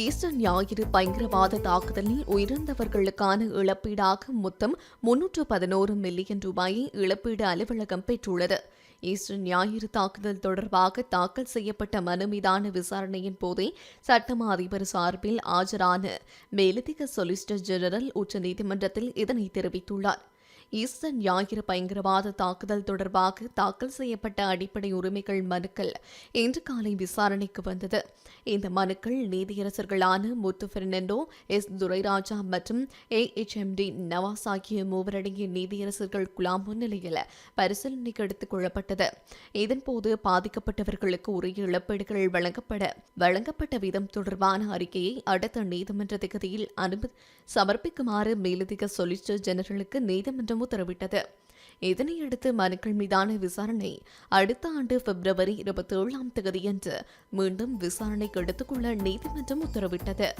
Easter ஞாயிறு பயங்கரவாத தாக்குதலில் உயிரிழந்தவர்களுக்கான இழப்பீடாக மொத்தம் முன்னூற்று பதினோரு மில்லியன் ரூபாயை இழப்பீடு அலுவலகம் பெற்றுள்ளது. ஈஸ்டர் ஞாயிறு தாக்குதல் தொடர்பாக தாக்கல் செய்யப்பட்ட மனு மீதான விசாரணையின் போதே சட்டமா அதிபர் சார்பில் ஆஜரான மேலதிக சொலிசிட்டர் ஜெனரல் உச்சநீதிமன்றத்தில் இதனை தெரிவித்துள்ளார். ஈஸ்டர் ஞாயிறு பயங்கரவாத தாக்குதல் தொடர்பாக தாக்கல் செய்யப்பட்ட அடிப்படை உரிமைகள் மனுக்கள் இன்று காலை விசாரணைக்கு வந்தது. இந்த மனுக்கள் நீதியரசர்களான முத்து பெர்னண்டோ எஸ் துரைராஜா மற்றும் A H M D Nawaz ஆகிய மூவரடங்கிய நீதியரசர்கள் குழாம் முன்னிலையில் பரிசீலனைக்கு எடுத்துக் கொள்ளப்பட்டது. இதன்போது பாதிக்கப்பட்டவர்களுக்கு உரிய இழப்பீடுகள் வழங்கப்பட வழங்கப்பட்ட விதம் தொடர்பான அறிக்கையை அடுத்த நீதிமன்ற திகதியில் அனுமதி சமர்ப்பிக்குமாறு மேலதிக சொலிசிட்டர் ஜெனரலுக்கு நீதிமன்றம் உத்தரவிட்டது. இதனையடுத்து மனுக்கள் மீதான விசாரணை அடுத்த ஆண்டு பிப்ரவரி இருபத்தி ஏழாம் தேதியன்று மீண்டும் விசாரணைக்கு எடுத்துக்கொள்ள நீதிமன்றம் உத்தரவிட்டது.